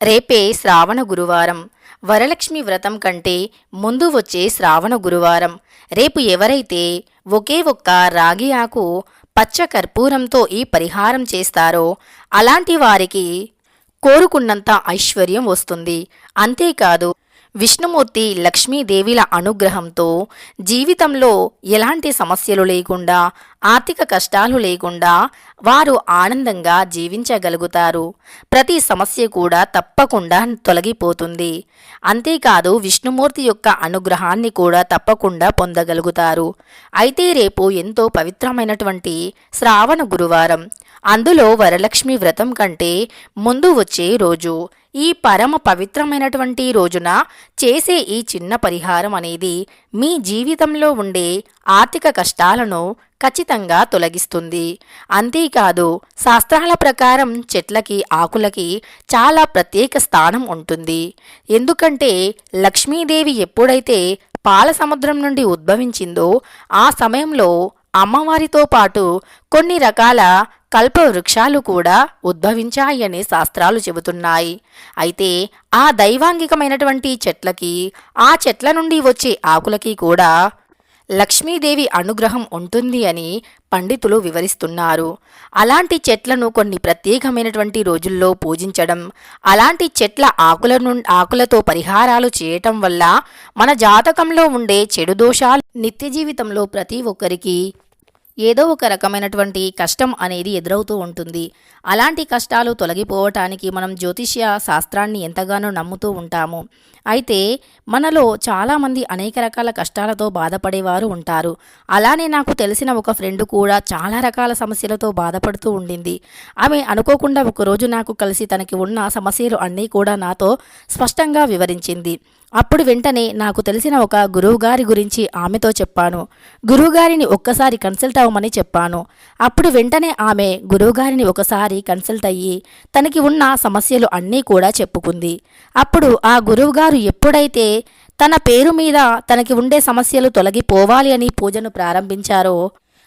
రేపే శ్రావణ గురువారం. వరలక్ష్మి వ్రతం కంటే ముందు వచ్చే శ్రావణ గురువారం. రేపు ఎవరైతే ఒకే ఒక్క రాగి ఆకు పచ్చ కర్పూరంతో ఈ పరిహారం చేస్తారో అలాంటి వారికి కోరుకున్నంత ఐశ్వర్యం వస్తుంది. అంతేకాదు విష్ణుమూర్తి లక్ష్మీదేవిల అనుగ్రహంతో జీవితంలో ఎలాంటి సమస్యలు లేకుండా ఆర్థిక కష్టాలు లేకుండా వారు ఆనందంగా జీవించగలుగుతారు. ప్రతి సమస్య కూడా తప్పకుండా తొలగిపోతుంది. అంతేకాదు విష్ణుమూర్తి యొక్క అనుగ్రహాన్ని కూడా తప్పకుండా పొందగలుగుతారు. అయితే రేపు ఎంతో పవిత్రమైనటువంటి శ్రావణ గురువారం. అందులో వరలక్ష్మి వ్రతం కంటే ముందు వచ్చే రోజు. ఈ పరమ పవిత్రమైనటువంటి రోజున చేసే ఈ చిన్న పరిహారం అనేది మీ జీవితంలో ఉండే ఆర్థిక కష్టాలను ఖచ్చితంగా తొలగిస్తుంది. అంతేకాదు శాస్త్రాల ప్రకారం చెట్లకి ఆకులకి చాలా ప్రత్యేక స్థానం ఉంటుంది. ఎందుకంటే లక్ష్మీదేవి ఎప్పుడైతే పాల సముద్రం నుండి ఉద్భవించిందో ఆ సమయంలో అమ్మవారితో పాటు కొన్ని రకాల కల్ప వృక్షాలు కూడా ఉద్భవించాయని శాస్త్రాలు చెబుతున్నాయి. అయితే ఆ దైవాంగికమైనటువంటి చెట్లకి ఆ చెట్ల నుండి వచ్చే ఆకులకి కూడా లక్ష్మీదేవి అనుగ్రహం ఉంటుంది అని పండితులు వివరిస్తున్నారు. అలాంటి చెట్లను కొన్ని ప్రత్యేకమైనటువంటి రోజుల్లో పూజించడం అలాంటి చెట్ల ఆకుల నుండి ఆకులతో పరిహారాలు చేయటం వల్ల మన జాతకంలో ఉండే చెడు దోషాలు నిత్య జీవితంలో ప్రతి ఒక్కరికి ఏదో ఒక రకమైనటువంటి కష్టం అనేది ఎదురవుతూ ఉంటుంది. అలాంటి కష్టాలు తొలగిపోవటానికి మనం జ్యోతిష్య శాస్త్రాన్ని ఎంతగానో నమ్ముతూ ఉంటాము. అయితే మనలో చాలామంది అనేక రకాల కష్టాలతో బాధపడేవారు ఉంటారు. అలానే నాకు తెలిసిన ఒక ఫ్రెండ్ కూడా చాలా రకాల సమస్యలతో బాధపడుతూ ఉండింది. ఆమె అనుకోకుండా ఒకరోజు నాకు కలిసి తనకి ఉన్న సమస్యలు అన్నీ కూడా నాతో స్పష్టంగా వివరించింది. అప్పుడు వెంటనే నాకు తెలిసిన ఒక గురువుగారి గురించి ఆమెతో చెప్పాను. గురువుగారిని ఒక్కసారి కన్సల్ట్ అవ్వమని చెప్పాను. అప్పుడు వెంటనే ఆమె గురువుగారిని ఒకసారి కన్సల్ట్ అయ్యి తనకి ఉన్న సమస్యలు అన్నీ కూడా చెప్పుకుంది. అప్పుడు ఆ గురువుగారు ఎప్పుడైతే తన పేరు మీద తనకి ఉండే సమస్యలు తొలగిపోవాలి అని పూజను ప్రారంభించారో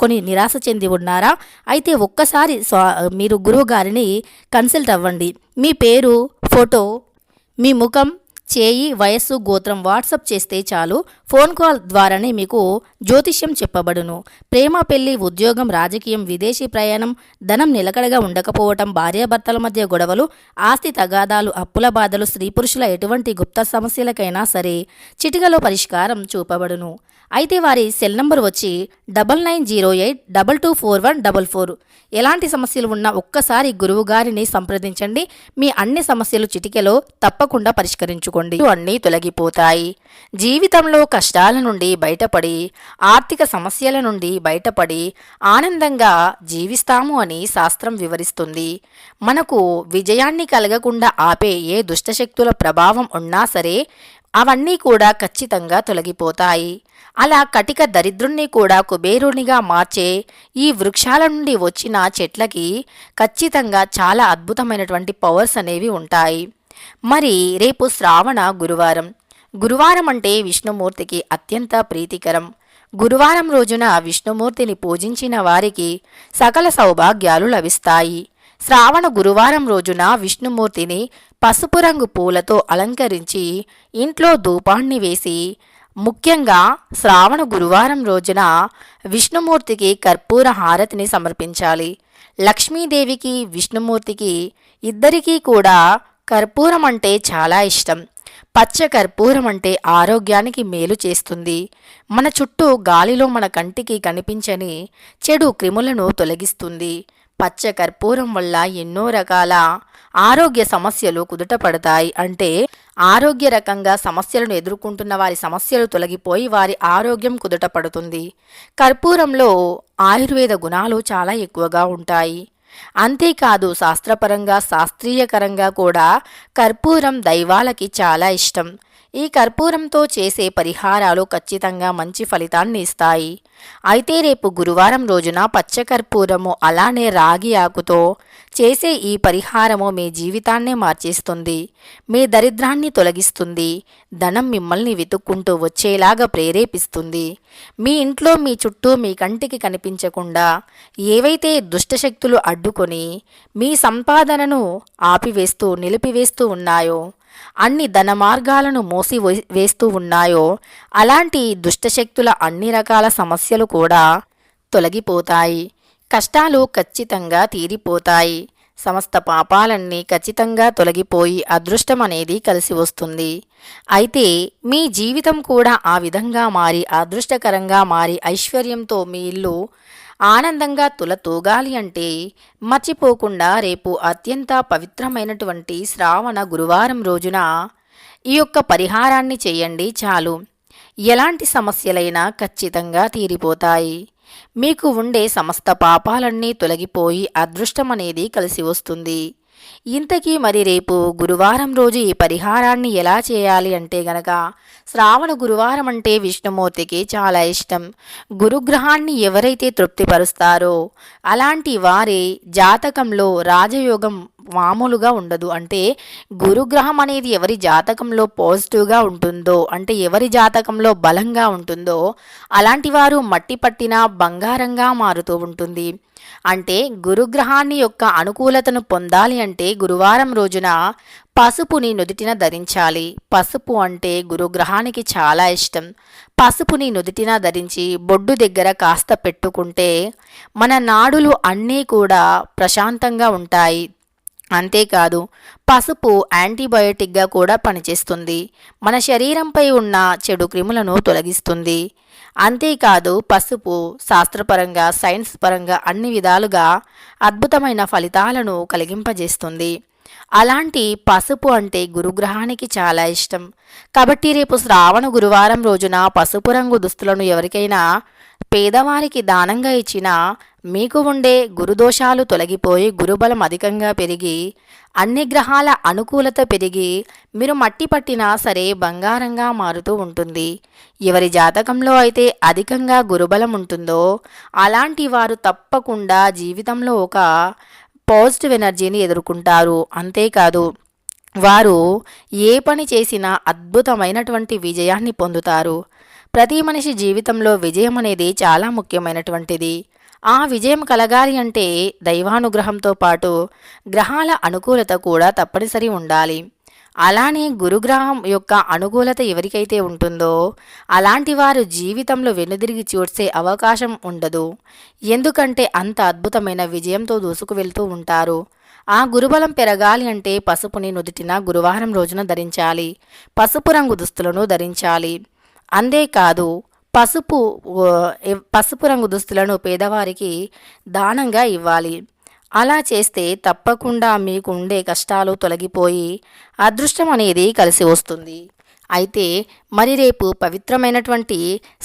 పట్టుకొని నిరాశ చెంది ఉన్నారా? అయితే ఒక్కసారి మీరు గురువు గారిని కన్సల్ట్ అవ్వండి. మీ పేరు ఫోటో మీ ముఖం చేయి వయస్సు గోత్రం వాట్సప్ చేస్తే చాలు. ఫోన్ కాల్ ద్వారానే మీకు జ్యోతిష్యం చెప్పబడును. ప్రేమ పెళ్ళి ఉద్యోగం రాజకీయం విదేశీ ప్రయాణం ధనం నిలకడగా ఉండకపోవటం భార్యాభర్తల మధ్య గొడవలు ఆస్తి తగాదాలు అప్పుల బాధలు స్త్రీ పురుషుల ఎటువంటి గుప్త సమస్యలకైనా సరే చిటికలో పరిష్కారం చూపబడును. అయితే వారి సెల్ నంబర్ వచ్చి double nine zero eight double two four one double four. ఎలాంటి సమస్యలు ఉన్నా ఒక్కసారి గురువు గారిని సంప్రదించండి. మీ అన్ని సమస్యలు చిటికెలో తప్పకుండా పరిష్కరించుకోండి అన్నీ తొలగిపోతాయి. జీవితంలో కష్టాల నుండి బయటపడి ఆర్థిక సమస్యల నుండి బయటపడి ఆనందంగా జీవిస్తాము అని శాస్త్రం వివరిస్తుంది. మనకు విజయాన్ని కలగకుండా ఆపే ఏ దుష్టశక్తుల ప్రభావం ఉన్నా సరే అవన్నీ కూడా ఖచ్చితంగా తొలగిపోతాయి. అలా కటిక దరిద్రుణ్ణి కూడా కుబేరునిగా మార్చే ఈ వృక్షాల నుండి వచ్చిన చెట్లకి ఖచ్చితంగా చాలా అద్భుతమైనటువంటి పవర్స్ అనేవి ఉంటాయి. మరి రేపు శ్రావణ గురువారం. గురువారం అంటే విష్ణుమూర్తికి అత్యంత ప్రీతికరం. గురువారం రోజున విష్ణుమూర్తిని పూజించిన వారికి సకల సౌభాగ్యాలు లభిస్తాయి. శ్రావణ గురువారం రోజున విష్ణుమూర్తిని పసుపు రంగు పూలతో అలంకరించి ఇంట్లో ధూపాన్ని వేసి ముఖ్యంగా శ్రావణ గురువారం రోజున విష్ణుమూర్తికి కర్పూర హారతిని సమర్పించాలి. లక్ష్మీదేవికి విష్ణుమూర్తికి ఇద్దరికీ కూడా కర్పూరం అంటే చాలా ఇష్టం. పచ్చ కర్పూరం అంటే ఆరోగ్యానికి మేలు చేస్తుంది. మన చుట్టూ గాలిలో మన కంటికి కనిపించని చెడు క్రిములను తొలగిస్తుంది. పచ్చ కర్పూరం వల్ల ఎన్నో రకాల ఆరోగ్య సమస్యలు కుదుటపడతాయి. అంటే ఆరోగ్య రకంగా సమస్యలను ఎదుర్కొంటున్న వారి సమస్యలు తొలగిపోయి వారి ఆరోగ్యం కుదుటపడుతుంది. కర్పూరంలో ఆయుర్వేద గుణాలు చాలా ఎక్కువగా ఉంటాయి. అంతేకాదు శాస్త్రపరంగా శాస్త్రీయకరంగా కూడా కర్పూరం దైవాలకి చాలా ఇష్టం. ఈ కర్పూరంతో చేసే పరిహారాలు ఖచ్చితంగా మంచి ఫలితాన్ని ఇస్తాయి. అయితే రేపు గురువారం రోజున పచ్చకర్పూరము అలానే రాగి ఆకుతో చేసే ఈ పరిహారము మీ జీవితాన్నే మార్చేస్తుంది. మీ దరిద్రాన్ని తొలగిస్తుంది. ధనం మిమ్మల్ని వెతుక్కుంటూ వచ్చేలాగా ప్రేరేపిస్తుంది. మీ ఇంట్లో మీ చుట్టూ మీ కంటికి కనిపించకుండా ఏవైతే దుష్టశక్తులు అడ్డుకొని మీ సంపాదనను ఆపివేస్తూ నిలిపివేస్తూ ఉన్నాయో అన్ని ధన మార్గాలను మోసి వే- వేస్తూ ఉన్నాయో అలాంటి దుష్టశక్తుల అన్ని రకాల సమస్యలు కూడా తొలగిపోతాయి. కష్టాలు ఖచ్చితంగా తీరిపోతాయి. సమస్త పాపాలన్నీ ఖచ్చితంగా తొలగిపోయి అదృష్టం అనేది కలిసి వస్తుంది. అయితే మీ జీవితం కూడా ఆ విధంగా మారి అదృష్టకరంగా మారి ఐశ్వర్యంతో మీ ఇల్లు ఆనందంగా తులతూగాలి అంటే మర్చిపోకుండా రేపు అత్యంత పవిత్రమైనటువంటి శ్రావణ గురువారం రోజున ఈ యొక్క పరిహారాన్ని చేయండి చాలు. ఎలాంటి సమస్యలైనా ఖచ్చితంగా తీరిపోతాయి. మీకు ఉండే సమస్త పాపాలన్నీ తొలగిపోయి అదృష్టం అనేది కలిసి వస్తుంది. ఇంతకీ మరి రేపు గురువారం రోజు ఈ పరిహారాన్ని ఎలా చేయాలి అంటే గనక శ్రావణ గురువారం అంటే విష్ణుమూర్తికి చాలా ఇష్టం. గురుగ్రహాన్ని ఎవరైతే తృప్తిపరుస్తారో అలాంటి వారి జాతకంలో రాజయోగం మామూలుగా ఉండదు. అంటే గురుగ్రహం అనేది ఎవరి జాతకంలో పాజిటివ్గా ఉంటుందో అంటే ఎవరి జాతకంలో బలంగా ఉంటుందో అలాంటి వారు మట్టి పట్టిన బంగారంగా మారుతూ ఉంటుంది. అంటే గురుగ్రహాన్ని యొక్క అనుకూలతను పొందాలి అంటే గురువారం రోజున పసుపుని నుదిటిన ధరించాలి. పసుపు అంటే గురుగ్రహానికి చాలా ఇష్టం. పసుపుని నుదిటిన ధరించి బొడ్డు దగ్గర కాస్త పెట్టుకుంటే మన నాడులు అన్నీ కూడా ప్రశాంతంగా ఉంటాయి. అంతేకాదు పసుపు యాంటీబయోటిక్గా కూడా పనిచేస్తుంది. మన శరీరంపై ఉన్న చెడు క్రిములను తొలగిస్తుంది. అంతేకాదు పసుపు శాస్త్రపరంగా సైన్స్ పరంగా అన్ని విధాలుగా అద్భుతమైన ఫలితాలను కలిగింపజేస్తుంది. అలాంటి పసుపు అంటే గురుగ్రహానికి చాలా ఇష్టం. కాబట్టి రేపు శ్రావణ గురువారం రోజున పసుపు రంగు దుస్తులను ఎవరికైనా పేదవారికి దానంగా ఇచ్చిన మీకు ఉండే గురుదోషాలు తొలగిపోయి గురుబలం అధికంగా పెరిగి అన్ని గ్రహాల అనుకూలత పెరిగి మీరు మట్టి పట్టినా సరే బంగారంగా మారుతూ ఉంటుంది. ఎవరి జాతకంలో అయితే అధికంగా గురుబలం ఉంటుందో అలాంటి వారు తప్పకుండా జీవితంలో ఒక పాజిటివ్ ఎనర్జీని ఎదుర్కొంటారు. అంతేకాదు వారు ఏ పని చేసినా అద్భుతమైనటువంటి విజయాన్ని పొందుతారు. ప్రతి మనిషి జీవితంలో విజయం అనేది చాలా ముఖ్యమైనటువంటిది. ఆ విజయం కలగాలి అంటే దైవానుగ్రహంతో పాటు గ్రహాల అనుకూలత కూడా తప్పనిసరి ఉండాలి. అలానే గురుగ్రహం యొక్క అనుకూలత ఎవరికైతే ఉంటుందో అలాంటి వారు జీవితంలో వెనుదిరిగి చూసే అవకాశం ఉండదు. ఎందుకంటే అంత అద్భుతమైన విజయంతో దూసుకు వెళ్తూ ఉంటారు. ఆ గురుబలం పెరగాలి అంటే పసుపుని నుదిటిన గురువారం రోజున ధరించాలి. పసుపు రంగు దుస్తులను ధరించాలి. అంతేకాదు పసుపు పసుపు రంగు దుస్తులను పేదవారికి దానంగా ఇవ్వాలి. అలా చేస్తే తప్పకుండా మీకు ఉండే కష్టాలు తొలగిపోయి అదృష్టం అనేది కలిసి వస్తుంది. అయితే మరి రేపు పవిత్రమైనటువంటి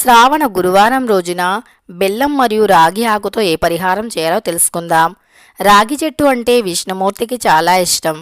శ్రావణ గురువారం రోజున బెల్లం మరియు రాగి ఆకుతో ఏ పరిహారం చేయాలో తెలుసుకుందాం. రాగి చెట్టు అంటే విష్ణుమూర్తికి చాలా ఇష్టం.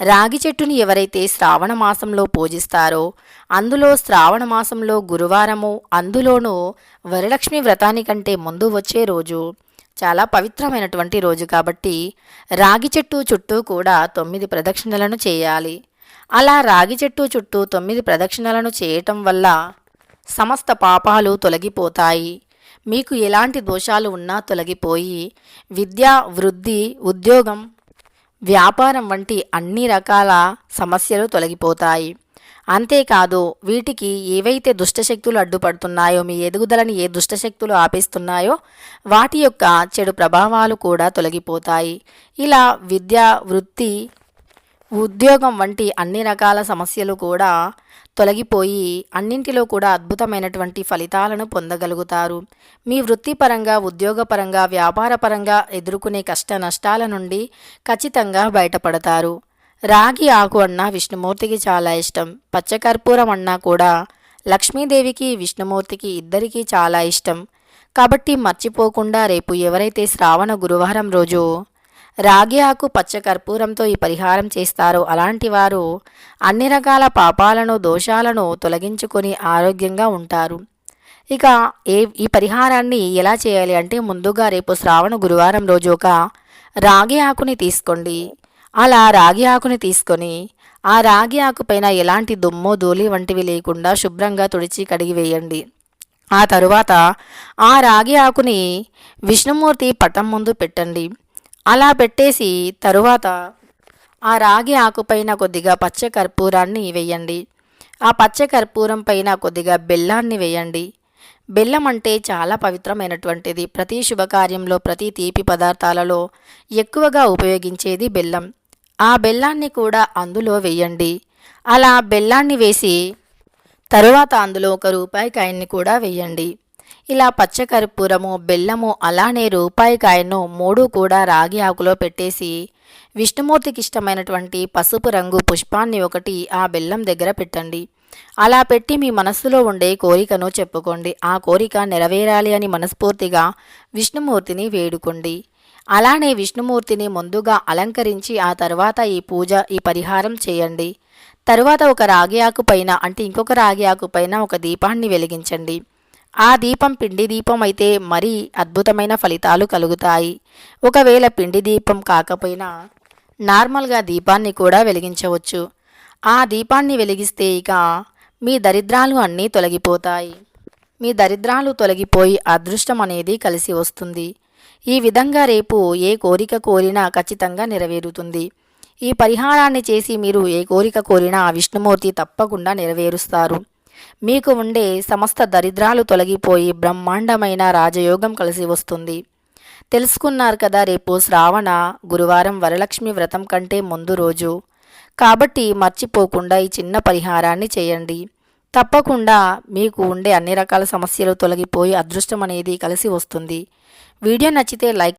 రాగి చెట్టుని ఎవరైతే శ్రావణ మాసంలో పూజిస్తారో అందులో శ్రావణ మాసంలో గురువారము అందులోనూ వరలక్ష్మి వ్రతానికంటే ముందు వచ్చే రోజు. చాలా పవిత్రమైనటువంటి రోజు కాబట్టి రాగి చెట్టు చుట్టూ కూడా తొమ్మిది ప్రదక్షిణలను చేయాలి. అలా రాగి చెట్టు చుట్టూ తొమ్మిది ప్రదక్షిణలను చేయటం వల్ల సమస్త పాపాలు తొలగిపోతాయి. మీకు ఎలాంటి దోషాలు ఉన్నా తొలగిపోయి విద్య వృద్ధి ఉద్యోగం వ్యాపారం వంటి అన్ని రకాల సమస్యలు తొలగిపోతాయి. అంతేకాదు వీటికి ఏవైతే దుష్టశక్తులు అడ్డుపడుతున్నాయో మీ ఎదుగుదలని ఏ దుష్టశక్తులు ఆపేస్తున్నాయో వాటి యొక్క చెడు ప్రభావాలు కూడా తొలగిపోతాయి. ఇలా విద్య వృత్తి ఉద్యోగం వంటి అన్ని రకాల సమస్యలు కూడా తొలగిపోయి అన్నింటిలో కూడా అద్భుతమైనటువంటి ఫలితాలను పొందగలుగుతారు. మీ వృత్తిపరంగా ఉద్యోగపరంగా వ్యాపారపరంగా ఎదుర్కొనే కష్ట నష్టాల నుండి ఖచ్చితంగా బయటపడతారు. రాగి ఆకు అన్నా విష్ణుమూర్తికి చాలా ఇష్టం. పచ్చకర్పూరం అన్నా కూడా లక్ష్మీదేవికి విష్ణుమూర్తికి ఇద్దరికీ చాలా ఇష్టం. కాబట్టి మర్చిపోకుండా రేపు ఎవరైతే శ్రావణ గురువారం రోజు రాగి ఆకు పచ్చ కర్పూరంతో ఈ పరిహారం చేస్తారు. అలాంటి వారు అన్ని రకాల పాపాలను దోషాలను తొలగించుకొని ఆరోగ్యంగా ఉంటారు. ఇక ఏ ఈ పరిహారాన్ని ఎలా చేయాలి అంటే ముందుగా రేపు శ్రావణ గురువారం రోజు ఒక రాగి ఆకుని తీసుకోండి. అలా రాగి ఆకుని తీసుకొని ఆ రాగి ఆకు పైన ఎలాంటి దుమ్ము ధూళి వంటివి లేకుండా శుభ్రంగా తుడిచి కడిగి వేయండి. ఆ తరువాత ఆ రాగి ఆకుని విష్ణుమూర్తి పటం ముందు పెట్టండి. అలా పెట్టేసి తరువాత ఆ రాగి ఆకుపైన కొద్దిగా పచ్చ కర్పూరాన్ని వేయండి. ఆ పచ్చ కర్పూరం పైన కొద్దిగా బెల్లాన్ని వేయండి. బెల్లం అంటే చాలా పవిత్రమైనటువంటిది. ప్రతి శుభకార్యంలో ప్రతి తీపి పదార్థాలలో ఎక్కువగా ఉపయోగించేది బెల్లం. ఆ బెల్లాన్ని కూడా అందులో వేయండి. అలా బెల్లాన్ని వేసి తరువాత అందులో ఒక రూపాయి కాయన్ని కూడా వేయండి. ఇలా పచ్చకర్పూరము బెల్లము అలానే రూపాయి కాయను మూడు కూడా రాగి ఆకులో పెట్టేసి విష్ణుమూర్తికి ఇష్టమైనటువంటి పసుపు రంగు పుష్పాన్ని ఒకటి ఆ బెల్లం దగ్గర పెట్టండి. అలా పెట్టి మీ మనస్సులో ఉండే కోరికను చెప్పుకోండి. ఆ కోరిక నెరవేరాలి అని మనస్ఫూర్తిగా విష్ణుమూర్తిని వేడుకోండి. అలానే విష్ణుమూర్తిని ముందుగా అలంకరించి ఆ తర్వాత ఈ పూజ ఈ పరిహారం చేయండి. తరువాత ఒక రాగి ఆకు పైన అంటే ఇంకొక రాగి ఆకు పైన ఒక దీపాన్ని వెలిగించండి. ఆ దీపం పిండి దీపం అయితే మరీ అద్భుతమైన ఫలితాలు కలుగుతాయి. ఒకవేళ పిండి దీపం కాకపోయినా నార్మల్గా దీపాన్ని కూడా వెలిగించవచ్చు. ఆ దీపాన్ని వెలిగిస్తే ఇక మీ దరిద్రాలు అన్నీ తొలగిపోతాయి. మీ దరిద్రాలు తొలగిపోయి అదృష్టం అనేది కలిసి వస్తుంది. ఈ విధంగా రేపు ఏ కోరిక కోరినా ఖచ్చితంగా నెరవేరుతుంది. ఈ పరిహారాన్ని చేసి మీరు ఏ కోరిక కోరినా విష్ణుమూర్తి తప్పకుండా నెరవేరుస్తారు. మీకు ఉండే సమస్త దరిద్రాలు తొలగిపోయి బ్రహ్మాండమైన రాజయోగం కలిసి వస్తుంది. తెలుసుకున్నారు కదా రేపు శ్రావణ గురువారం వరలక్ష్మి వ్రతం కంటే ముందు రోజు. కాబట్టి మర్చిపోకుండా ఈ చిన్న పరిహారాన్ని చేయండి. తప్పకుండా మీకు ఉండే అన్ని రకాల సమస్యలు తొలగిపోయి అదృష్టం అనేది కలిసి వస్తుంది. వీడియో నచ్చితే లైక్